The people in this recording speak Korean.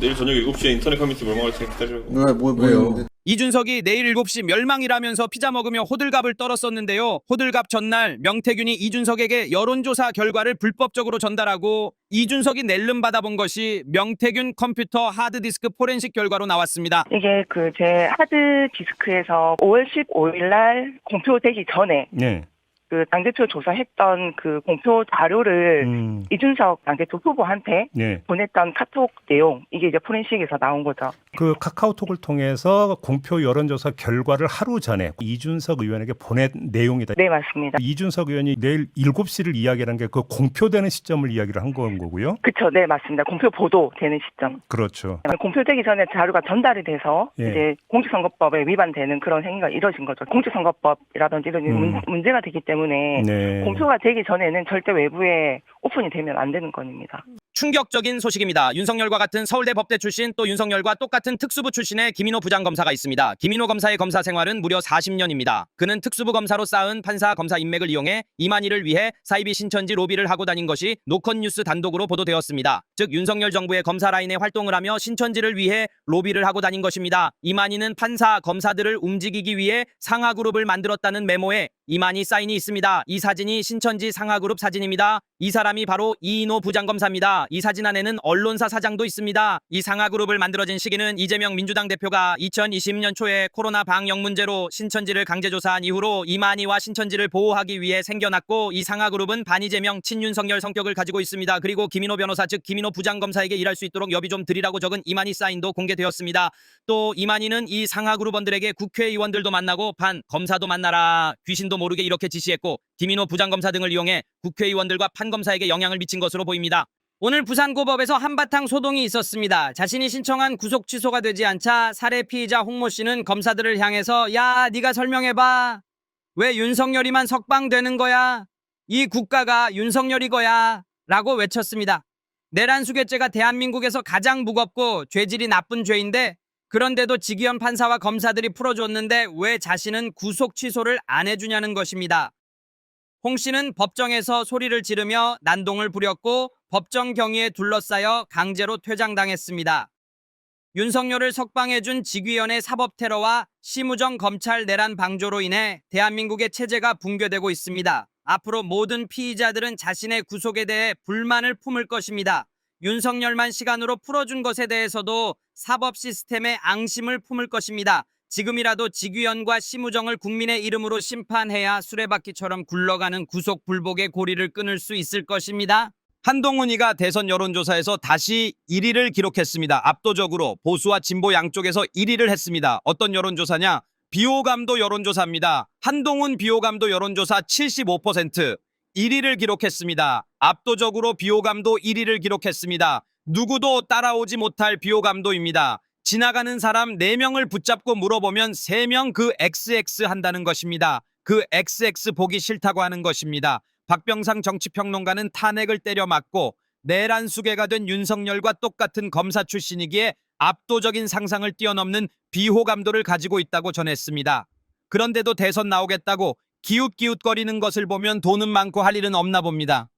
내일 저녁 7시에 인터넷 커뮤니티 몰망할 테니 기다리라고. 왜, 뭐, 뭐예요? 이준석이 내일 7시 멸망이라면서 피자 먹으며 호들갑을 떨었었는데요. 호들갑 전날 명태균이 이준석에게 여론조사 결과를 불법적으로 전달하고 이준석이 낼름 받아본 것이 명태균 컴퓨터 하드디스크 포렌식 결과로 나왔습니다. 이게 그 제 하드 디스크에서 5월 15일 날 공표되기 전에 네. 그 당대표 조사했던 그 공표 자료를 음, 이준석 당대표 후보한테 네. 보냈던 카톡 내용 이게 이제 포렌식에서 나온 거죠. 그 카카오톡을 통해서 공표 여론조사 결과를 하루 전에 이준석 의원에게 보낸 내용이다. 네 맞습니다. 이준석 의원이 내일 7시를 이야기한 게그 공표되는 시점을 이야기를 한 건 거고요. 그쵸, 네 맞습니다. 공표 보도되는 시점. 그렇죠. 공표되기 전에 자료가 전달이 돼서 예. 이제 공직선거법에 위반되는 그런 행위가 이뤄진 거죠. 공직선거법이라든지 이런 음. 문- 문제가 되기 때문에 네. 공표가 되기 전에는 절대 외부에 오픈이 되면 안 되는 건입니다. 충격적인 소식입니다. 윤석열과 같은 서울대 법대 출신 또 윤석열과 똑같은 특수부 출신의 김인호 부장검사가 있습니다. 김인호 검사의 검사 생활은 무려 40년입니다. 그는 특수부 검사로 쌓은 판사 검사 인맥을 이용해 이만희를 위해 사이비 신천지 로비를 하고 다닌 것이 노컷뉴스 단독으로 보도되었습니다. 즉 윤석열 정부의 검사 라인에 활동을 하며 신천지를 위해 로비를 하고 다닌 것입니다. 이만희는 판사 검사들을 움직이기 위해 상하 그룹을 만들었다는 메모에 이만희 사인이 있습니다. 이 사진이 신천지 상하 그룹 사진입니다. 이 사람이 바로 이인호 부장검사입니다. 이 사진 안에는 언론사 사장도 있습니다. 이 상하그룹을 만들어진 시기는 이재명 민주당 대표가 2020년 초에 코로나 방역 문제로 신천지를 강제조사한 이후로 이만희와 신천지를 보호하기 위해 생겨났고 이 상하그룹은 반이재명 친윤석열 성격을 가지고 있습니다. 그리고 김인호 변호사 즉 김인호 부장검사에게 일할 수 있도록 여비 좀 드리라고 적은 이만희 사인도 공개되었습니다. 또 이만희는 이 상하그룹원들에게 국회의원들도 만나고 반 검사도 만나라 귀신도 모르게 이렇게 지시했고 김인호 부장검사 등을 이용해 국회의원들과 판검사에게 영향을 미친 것으로 보입니다. 오늘 부산고법에서 한바탕 소동이 있었습니다. 자신이 신청한 구속 취소가 되지 않자 살해 피의자 홍모 씨는 검사들을 향해서 야 네가 설명해봐. 왜 윤석열이만 석방되는 거야? 이 국가가 윤석열이 거야. 라고 외쳤습니다. 내란 수괴죄가 대한민국에서 가장 무겁고 죄질이 나쁜 죄인데 그런데도 지기현 판사와 검사들이 풀어줬는데 왜 자신은 구속 취소를 안 해주냐는 것입니다. 홍 씨는 법정에서 소리를 지르며 난동을 부렸고 법정 경위에 둘러싸여 강제로 퇴장당했습니다. 윤석열을 석방해준 직위원의 사법 테러와 심우정 검찰 내란 방조로 인해 대한민국의 체제가 붕괴되고 있습니다. 앞으로 모든 피의자들은 자신의 구속에 대해 불만을 품을 것입니다. 윤석열만 시간으로 풀어준 것에 대해서도 사법 시스템에 앙심을 품을 것입니다. 지금이라도 직위원과 심우정을 국민의 이름으로 심판해야 수레바퀴처럼 굴러가는 구속 불복의 고리를 끊을 수 있을 것입니다. 한동훈이가 대선 여론조사에서 다시 1위를 기록했습니다. 압도적으로 보수와 진보 양쪽에서 1위를 했습니다. 어떤 여론조사냐? 비호감도 여론조사입니다. 한동훈 비호감도 여론조사 75% 1위를 기록했습니다. 압도적으로 비호감도 1위를 기록했습니다. 누구도 따라오지 못할 비호감도입니다. 지나가는 사람 4명을 붙잡고 물어보면 3명 그 XX 한다는 것입니다. 그 XX 보기 싫다고 하는 것입니다. 박병상 정치평론가는 탄핵을 때려 맞고 내란 수괴가 된 윤석열과 똑같은 검사 출신이기에 압도적인 상상을 뛰어넘는 비호감도를 가지고 있다고 전했습니다. 그런데도 대선 나오겠다고 기웃기웃거리는 것을 보면 돈은 많고 할 일은 없나 봅니다.